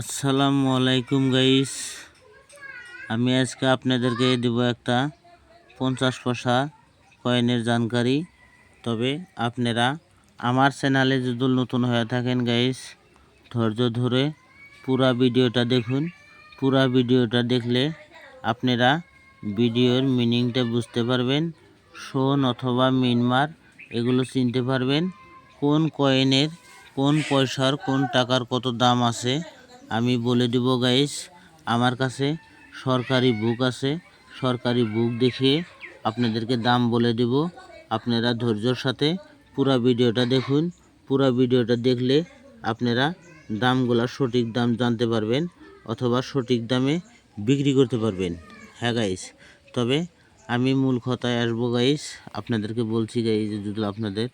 আসসালামু আলাইকুম গাইস। আমি আজকে আপনাদেরকে দেব একটা পঞ্চাশ পয়সা কয়েনের জানকারি। তবে আপনারা আমার চ্যানেলে যদি নতুন হয়ে থাকেন গাইস, ধৈর্য ধরে পুরা ভিডিওটা দেখুন। পুরা ভিডিওটা দেখলে আপনারা ভিডিওর মিনিংটা বুঝতে পারবেন শোন অথবা মিনমার এগুলো চিনতে পারবেন, কোন কয়েনের কোন পয়সার কোন টাকার কত দাম আছে। আমি বলে দেব গাইস আমার কাছে সরকারি বুক আছে। সরকারি বুক দেখিয়ে আপনাদেরকে দাম বলে দেব। আপনারা ধৈর্যর সাথে পুরা ভিডিওটা দেখুন। পুরা ভিডিওটা দেখলে আপনারা দামগুলা সঠিক দাম জানতে পারবেন অথবা সঠিক দামে বিক্রি করতে পারবেন। হ্যাঁ গাইস তবে আমি মূল কথায় আসব গাইস আপনাদেরকে বলছি গাইস যদি আপনাদের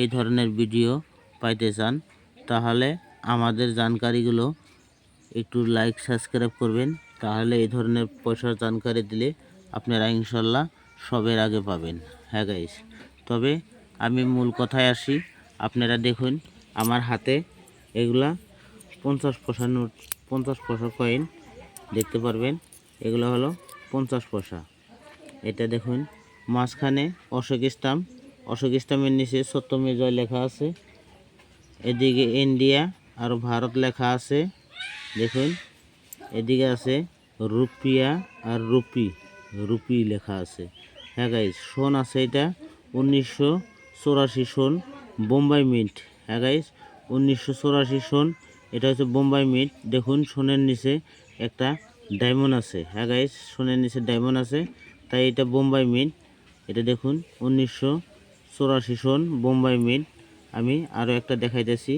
এই ধরনের ভিডিও পাইতে চান, তাহলে আমাদের জানকারিগুলো একটু লাইক সাবস্ক্রাইব করবেন। তাহলে এই ধরনের পয়সার জানকারি দিলে আপনারা ইনশাল্লাহ সবের আগে পাবেন। হ্যাঁ গাইস তবে আমি মূল কথায় আসি। আপনারা দেখুন, আমার হাতে এগুলা পঞ্চাশ পয়সা নোট, পঞ্চাশ পয়সা কয়েন দেখতে পারবেন? এগুলো হলো পঞ্চাশ পয়সা। এটা দেখুন, মাঝখানে অশোক স্টাম্প অশোক স্টাম্পের নিচে সত্যমে জয় লেখা আছে। এদিকে ইন্ডিয়া আর ভারত লেখা আছে। দেখুন, এদিকে আছে রুপিয়া আর রুপি রুপি লেখা আছে। হ্যাঁ গাইজ সোন আছে এটা, উনিশশো চৌরাশি সন বোম্বাই মিন্ট। হ্যাঁ গাইজ উনিশশো চৌরাশি সন, এটা হচ্ছে বোম্বাই মিন্ট। দেখুন, সোনের নিচে একটা ডায়মন্ড আছে। হ্যাঁ গাইজ সোনের নিচে ডায়মন্ড আছে, তাই এটা বোম্বাই মিন্ট। এটা দেখুন, উনিশশো চৌরাশি সন বোম্বাই মিন্ট। আমি আরও একটা দেখাইতেছি।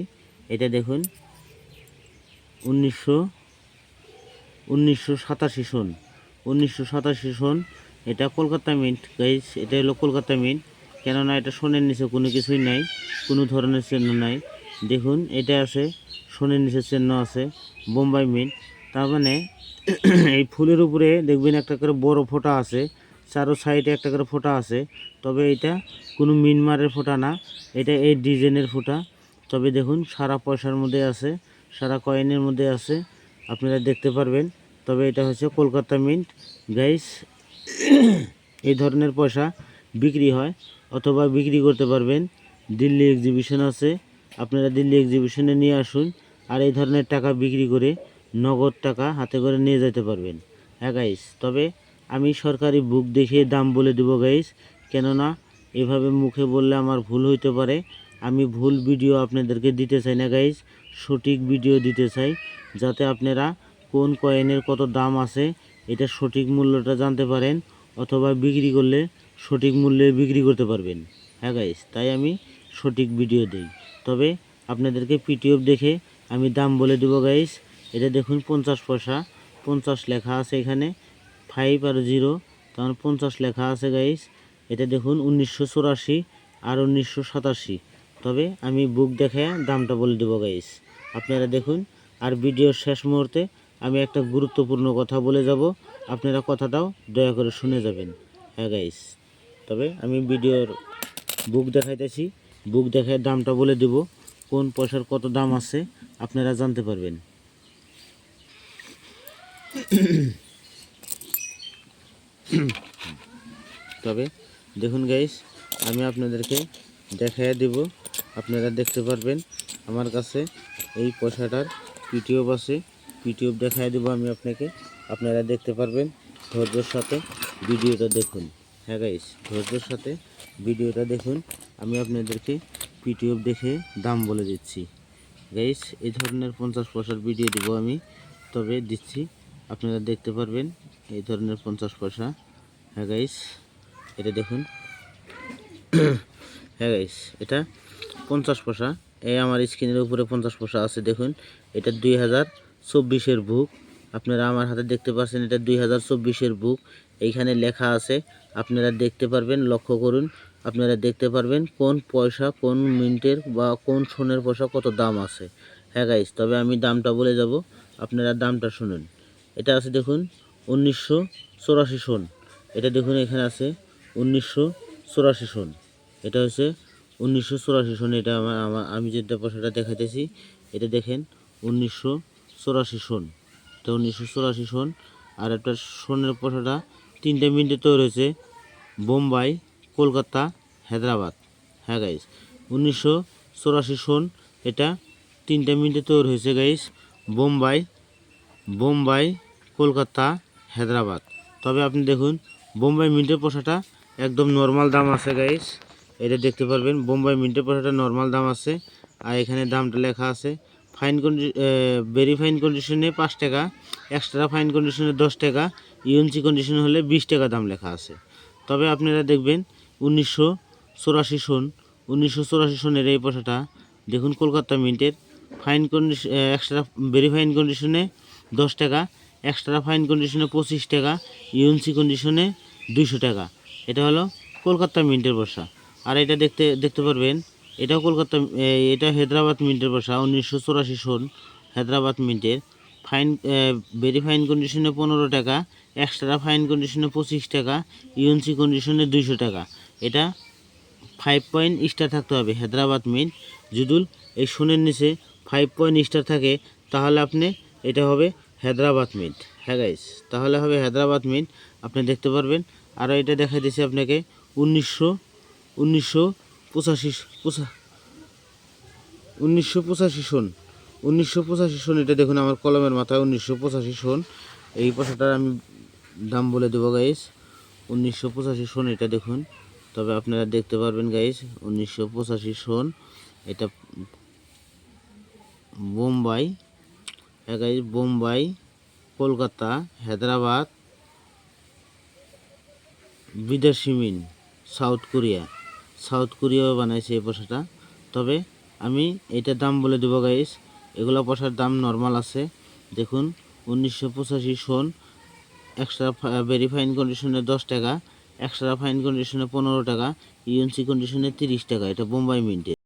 এটা দেখুন উনিশশো উনিশশো সাতাশি সন। উনিশশো সাতাশি সন, এটা কলকাতা মিন্ট গাইস এটা হলো কলকাতা মিন্ট। কেননা এটা সোনের নিচে কোনো কিছুই নাই, কোনো ধরনের চিহ্ন নাই। দেখুন, এটা আছে, সোনের নিচে চিহ্ন আছে, বোম্বাই মিন্ট। তার মানে এই ফুলের উপরে দেখবেন একটা করে বড় ফোঁটা আছে, চারো সাইডে একটা করে ফোঁটা আছে। তবে এটা কোনো মিনমারের ফোঁটা না, এটা এই ডিজাইনের ফোঁটা। তবে দেখুন, সারা পয়সার মধ্যে আছে। সারা কয়েনের মধ্যে আছে। আপনারা দেখতে পারবেন। তবে এটা হচ্ছে কলকাতা মিন্ট। গাইস, এই ধরনের পয়সা বিক্রি হয় অথবা বিক্রি করতে পারবেন। দিল্লি এক্সিবিশন আছে। আপনারা দিল্লি এক্সিবিশনে নিয়ে আসুন আর এই ধরনের টাকা বিক্রি করে নগদ টাকা হাতে করে নিয়ে যেতে পারবেন। হ্যাঁ গাইস তবে আমি সরকারি বুক দেখে দাম বলে দেবো গাইস কেননা এভাবে মুখে বললে আমার ভুল হইতে পারে। আমি ভুল ভিডিও আপনাদেরকে দিতে চাই না গাইস সঠিক ভিডিও দিতে চাই, যাতে আপনারা কোন কয়েনের কত দাম আছে, এটা সঠিক মূল্যটা জানতে পারেন, অথবা বিক্রি করলে সঠিক মূল্যে বিক্রি করতে পারবেন। হ্যাঁ গাইস তাই আমি সঠিক ভিডিও দিই। তবে আপনাদেরকে পিটিএফ দেখে আমি দাম বলে দেবো গাইস এটা দেখুন পঞ্চাশ পয়সা, পঞ্চাশ লেখা আছে এখানে ফাইভ আর জিরো তখন পঞ্চাশ লেখা আছে গাইস এটা দেখুন উনিশশো চুরাশি আর উনিশশো সাতাশি। তবে আমি বুক দেখে দামটা বলে দেবো গাইস আপনারা দেখুন। আর ভিডিওর শেষ মুহূর্তে আমি একটা গুরুত্বপূর্ণ কথা বলে যাব। আপনারা কথাটাও দয়া করে শুনে যাবেন। হ্যাঁ গাইস তবে আমি ভিডিওর বুক দেখাইতেছি। বুক দেখায় দামটা বলে দেব। কোন পয়সার কত দাম আছে আপনারা জানতে পারবেন। তবে দেখুন গাইস আমি আপনাদেরকে দেখাইয়া দেব। আপনারা দেখতে পারবেন। আমার কাছে এই পয়সাটার পিটিএফ আছে পিটিএফ দেখাই দেবো আমি আপনাকে। আপনারা দেখতে পারবেন ধৈর্যের সাথে ভিডিওটা দেখুন। হ্যাঁ গাইস ধৈর্যের সাথে ভিডিওটা দেখুন। আমি আপনাদেরকে পিটিএফ দেখে দাম বলে দিচ্ছি। গাইস এই ধরনের পঞ্চাশ পয়সার ভিডিও দেবো আমি। তবে দিচ্ছি, আপনারা দেখতে পারবেন এই ধরনের পঞ্চাশ পয়সা। হ্যাঁ গাইস এটা দেখুন। হ্যাঁ গাইস এটা পঞ্চাশ পয়সা। এই আমার স্ক্রিনের উপরে পঞ্চাশ পয়সা আছে, দেখুন। এটা দুই হাজার চব্বিশের বুক আপনারা আমার হাতে দেখতে পাচ্ছেন, এটা দুই হাজার চব্বিশের বুক এইখানে লেখা আছে, আপনারা দেখতে পারবেন, লক্ষ্য করুন, আপনারা দেখতে পারবেন কোন পয়সা, কোন মিনিটের বা কোন সোনের পয়সা কত দাম আছে। হ্যাঁ গাইস তবে আমি দামটা বলে যাব, আপনারা দামটা শুনুন। এটা আছে দেখুন, উনিশশো চৌরাশি সন। এটা দেখুন, এখানে আছে, উনিশশো চৌরাশি সন। এটা হচ্ছে উনিশশো চুরাশি সনে এটা আমার আমি যেটা পয়সাটা দেখাইতেছি, এটা দেখেন, উনিশশো চৌরাশি সন। এটা উনিশশো চৌরাশি সন, আর একটা সোনের পোশাটা তিনটে মিনিটে তৈরি হয়েছে বোম্বাই, কলকাতা, হায়দ্রাবাদ। হ্যাঁ গাইস উনিশশো চৌরাশি সন, এটা তিনটে মিনিটে তৈরি হয়েছে গাইস বোম্বাই বোম্বাই, কলকাতা, হায়দ্রাবাদ। তবে আপনি দেখুন, বোম্বাই মিন্টের পোশাটা একদম নর্মাল দাম আছে গাইস এটা দেখতে পারবেন, বোম্বাই মিন্টের পোশাটা নর্মাল দাম আছে। আর এখানে দামটা লেখা আছে ফাইন কন্ডি ভেরি ফাইন কন্ডিশনে পাঁচ টাকা এক্সট্রা ফাইন কন্ডিশনে দশ টাকা ইউএনসি কন্ডিশন হলে বিশ টাকা দাম লেখা আছে। তবে আপনারা দেখবেন, উনিশশো চৌরাশি সন, উনিশশো চৌরাশি সনের এই পোশাটা দেখুন Kolkata মিন্টের fine condition extra very fine কন্ডিশনে দশ টাকা এক্সট্রা ফাইন কন্ডিশনে পঁচিশ টাকা ইউএনসি কন্ডিশনে দুইশো টাকা। এটা হলো কলকাতা মিন্টের বর্ষা আর এটা দেখতে দেখতে পারবেন, এটাও কলকাতা এটা হায়দ্রাবাদ মিন্টের বর্ষা উনিশশো চৌরাশি সন হায়দ্রাবাদ মিন্টের। ফাইন ভেরি ফাইন কন্ডিশনে পনেরো টাকা এক্সট্রা ফাইন কন্ডিশনে পঁচিশ টাকা ইউএনসি কন্ডিশনে দুইশো টাকা। এটা ফাইভ পয়েন্ট স্টার থাকতে হবে, হায়দ্রাবাদ মিন্ট। যদুল, এই সোনের নিচে ফাইভ পয়েন্ট স্টার থাকে, তাহলে আপনি, এটা হবে হায়দ্রাবাদ মিন্ট। হ্যাঁ গাইস তাহলে হবে হায়দ্রাবাদ মিন্ট, আপনি দেখতে পারবেন। আর এটা দেখা দিয়েছে আপনাকে, উনিশশো উনিশশো পঁচাশি পঁচা উনিশশো পঁচাশি সন। উনিশশো পঁচাশি সন, এটা দেখুন আমার কলমের মাথায়, উনিশশো পঁচাশি সন। এই পয়সাটার আমি দাম বলে দেবো গাইস উনিশশো পঁচাশি সন এটা দেখুন। তবে আপনারা দেখতে পারবেন গাইস উনিশশো পঁচাশি সন। এটা বোম্বাই হ্যাঁ গাইস বোম্বাই, কলকাতা, হায়দ্রাবাদ, বিদেশি মিন, সাউথ কোরিয়া। সাউথ কোরিয়াও বানাইছে এই পোশাটা তবে আমি এটা দাম বলে দেবো গাইস এগুলো পোশার দাম নর্মাল আছে। দেখুন, উনিশশো পঁচাশি সন এক্সট্রা ভেরি ফাইন কন্ডিশনে দশ টাকা এক্সট্রা ফাইন কন্ডিশনে পনেরো টাকা ইউএনসি কন্ডিশনে তিরিশ টাকা, এটা বোম্বাই মিন্টে